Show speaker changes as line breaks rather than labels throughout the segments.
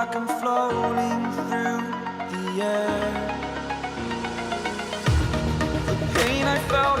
like I'm floating through the air. The pain I felt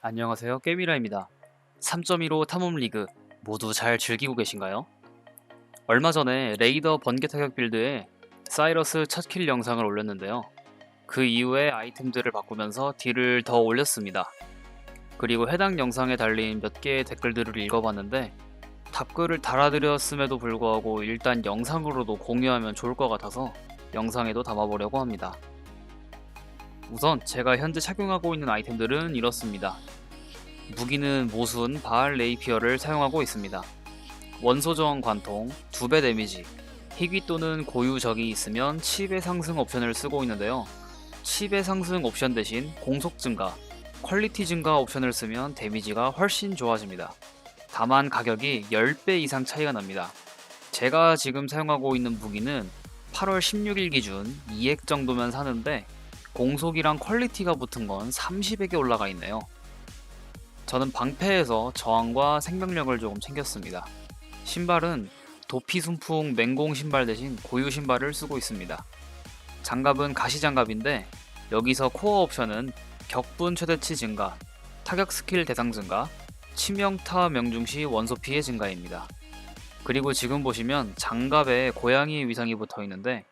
안녕하세요 게임이라입니다. 3.15 탐험 리그 모두 잘 즐기고 계신가요? 얼마 전에 레이더 번개 타격 빌드에 사이러스 첫 킬 영상을 올렸는데요. 그 이후에 아이템들을 바꾸면서 딜을 더 올렸습니다. 그리고 해당 영상에 달린 몇 개의 댓글들을 읽어봤는데 답글을 달아드렸음에도 불구하고 일단 영상으로도 공유하면 좋을 것 같아서 영상에도 담아보려고 합니다 우선 제가 현재 착용하고 있는 아이템들은 이렇습니다. 무기는 모순 바알 레이피어를 사용하고 있습니다. 원소 저항 관통, 2배 데미지, 희귀 또는 고유 적이 있으면 칩의 상승 옵션을 쓰고 있는데요. 칩의 상승 옵션 대신 공속 증가, 퀄리티 증가 옵션을 쓰면 데미지가 훨씬 좋아집니다. 다만 가격이 10배 이상 차이가 납니다. 제가 지금 사용하고 있는 무기는 8월 16일 기준 2액 정도면 사는데 공속이랑 퀄리티가 붙은 건 30액에 올라가 있네요. 저는 방패에서 저항과 생명력을 조금 챙겼습니다. 신발은 도피 순풍 맹공 신발 대신 고유 신발을 쓰고 있습니다. 장갑은 가시 장갑인데 여기서 코어 옵션은 격분 최대치 증가, 타격 스킬 대상 증가, 치명타 명중 시 원소 피해 증가입니다. 그리고 지금 보시면 장갑에 고양이 위상이 붙어 있는데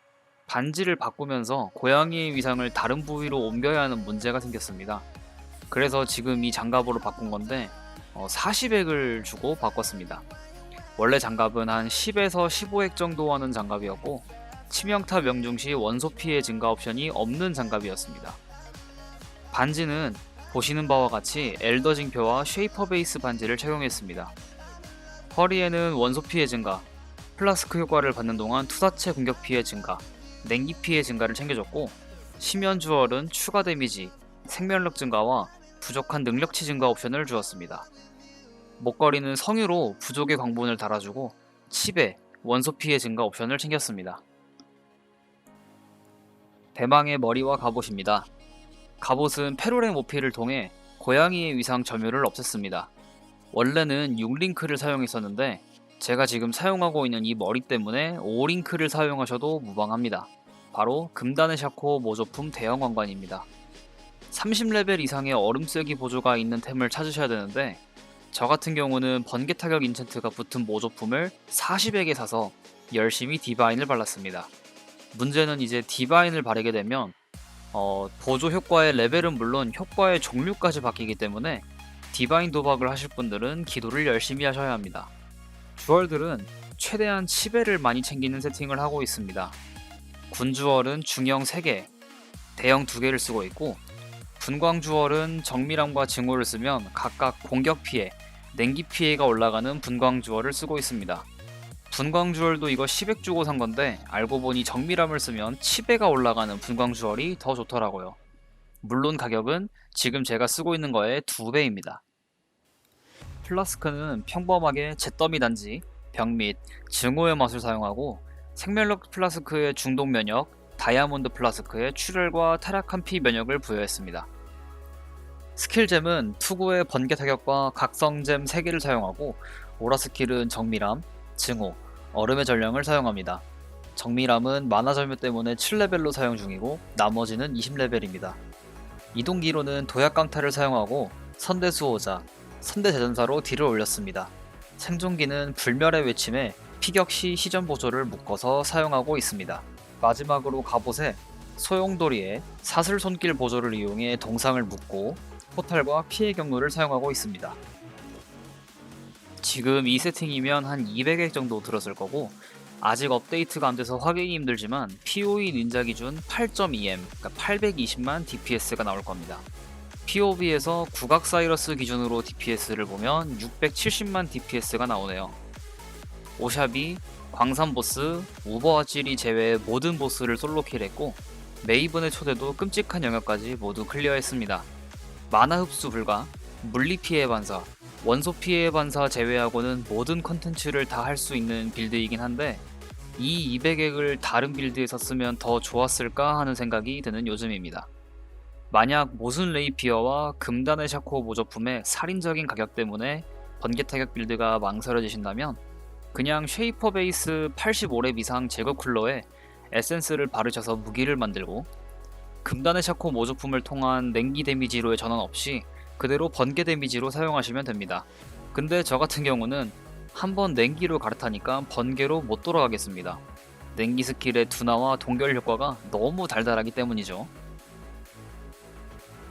반지를 바꾸면서 고양이의 위상을 다른 부위로 옮겨야 하는 문제가 생겼습니다. 그래서 지금 이 장갑으로 바꾼 건데 어, 40액을 주고 바꿨습니다. 원래 장갑은 한 10에서 15액 정도 하는 장갑이었고 치명타 명중 시 원소 피해 증가 옵션이 없는 장갑이었습니다. 반지는 보시는 바와 같이 엘더 징표와 쉐이퍼 베이스 반지를 착용했습니다. 허리에는 원소 피해 증가, 플라스크 효과를 받는 동안 투사체 공격 피해 증가, 냉기 피해 증가를 챙겨줬고 심연 주얼은 추가 데미지, 생명력 증가와 부족한 능력치 증가 옵션을 주었습니다. 목걸이는 성유로 부족의 광분을 달아주고 칩에 원소 피해 증가 옵션을 챙겼습니다. 대망의 머리와 갑옷입니다. 갑옷은 페로레 모피를 통해 고양이의 위상 점유를 없앴습니다. 원래는 6링크를 사용했었는데 제가 지금 사용하고 있는 이 머리 때문에 5링크를 사용하셔도 무방합니다. 바로 금단의 샤코 모조품 대형 왕관입니다. 30레벨 이상의 얼음쓰기 보조가 있는 템을 찾으셔야 되는데 저 같은 경우는 번개 타격 인챈트가 붙은 모조품을 40에게 사서 열심히 디바인을 발랐습니다. 문제는 이제 디바인을 바르게 되면 어, 보조 효과의 레벨은 물론 효과의 종류까지 바뀌기 때문에 디바인 도박을 하실 분들은 기도를 열심히 하셔야 합니다. 주얼들은 최대한 치배를 많이 챙기는 세팅을 하고 있습니다. 군주얼은 중형 3개, 대형 2개를 쓰고 있고 분광주얼은 정밀함과 증오를 쓰면 각각 공격 피해, 냉기 피해가 올라가는 분광주얼을 쓰고 있습니다. 분광주얼도 이거 10액 주고 산 건데 알고 보니 정밀함을 쓰면 치배가 올라가는 분광주얼이 더 좋더라고요. 물론 가격은 지금 제가 쓰고 있는 거의 2배입니다. 플라스크는 평범하게 잿더미 단지, 병 및 증오의 맛을 사용하고 생명력 플라스크의 중독 면역, 다이아몬드 플라스크의 출혈과 타락한 피 면역을 부여했습니다. 스킬잼은 투구의 번개 타격과 각성잼 3개를 사용하고 오라 스킬은 정밀함, 증오, 얼음의 전령을 사용합니다. 정밀함은 만화 점유 때문에 7레벨로 사용 중이고 나머지는 20레벨입니다. 이동기로는 도약 강타를 사용하고 선대 수호자, 선대 대전사로 딜을 올렸습니다. 생존기는 불멸의 외침에 피격 시 시전 보조를 묶어서 사용하고 있습니다. 마지막으로 갑옷에 소용돌이에 사슬 손길 보조를 이용해 동상을 묶고 포탈과 피해 경로를 사용하고 있습니다. 지금 이 세팅이면 한 200액 정도 들었을 거고 아직 업데이트가 안 돼서 확인이 힘들지만 POE 닌자 기준 8.2M, 그러니까 820만 DPS가 나올 겁니다. POB에서 국악 사이러스 기준으로 DPS를 보면 670만 DPS가 나오네요. 오샵이 광산 보스, 우버와찔이 제외 모든 보스를 솔로킬했고 메이븐의 초대도 끔찍한 영역까지 모두 클리어했습니다. 만화 흡수 불가, 물리 피해 반사, 원소 피해 반사 제외하고는 모든 컨텐츠를 다 할 수 있는 빌드이긴 한데 이 200액을 다른 빌드에서 쓰면 더 좋았을까 하는 생각이 드는 요즘입니다. 만약 모순 레이피어와 금단의 샤코 모조품의 살인적인 가격 때문에 번개 타격 빌드가 망설여지신다면 그냥 쉐이퍼 베이스 85렙 이상 제거 쿨러에 에센스를 바르셔서 무기를 만들고 금단의 샤코 모조품을 통한 냉기 데미지로의 전환 없이 그대로 번개 데미지로 사용하시면 됩니다. 근데 저 같은 경우는 한번 냉기로 갈아타니까 번개로 못 돌아가겠습니다. 냉기 스킬의 둔화와 동결 효과가 너무 달달하기 때문이죠.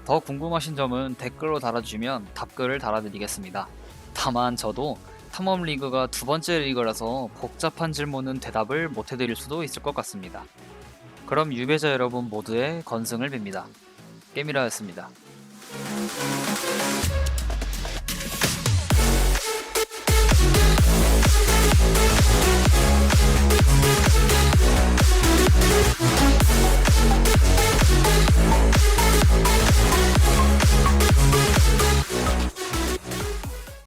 더 궁금하신 점은 댓글로 달아주시면 답글을 달아드리겠습니다. 다만 저도 탐험 리그가 두 번째 리그라서 복잡한 질문은 대답을 못 해드릴 수도 있을 것 같습니다. 그럼 유배자 여러분 모두의 건승을 빕니다. 깨미라였습니다.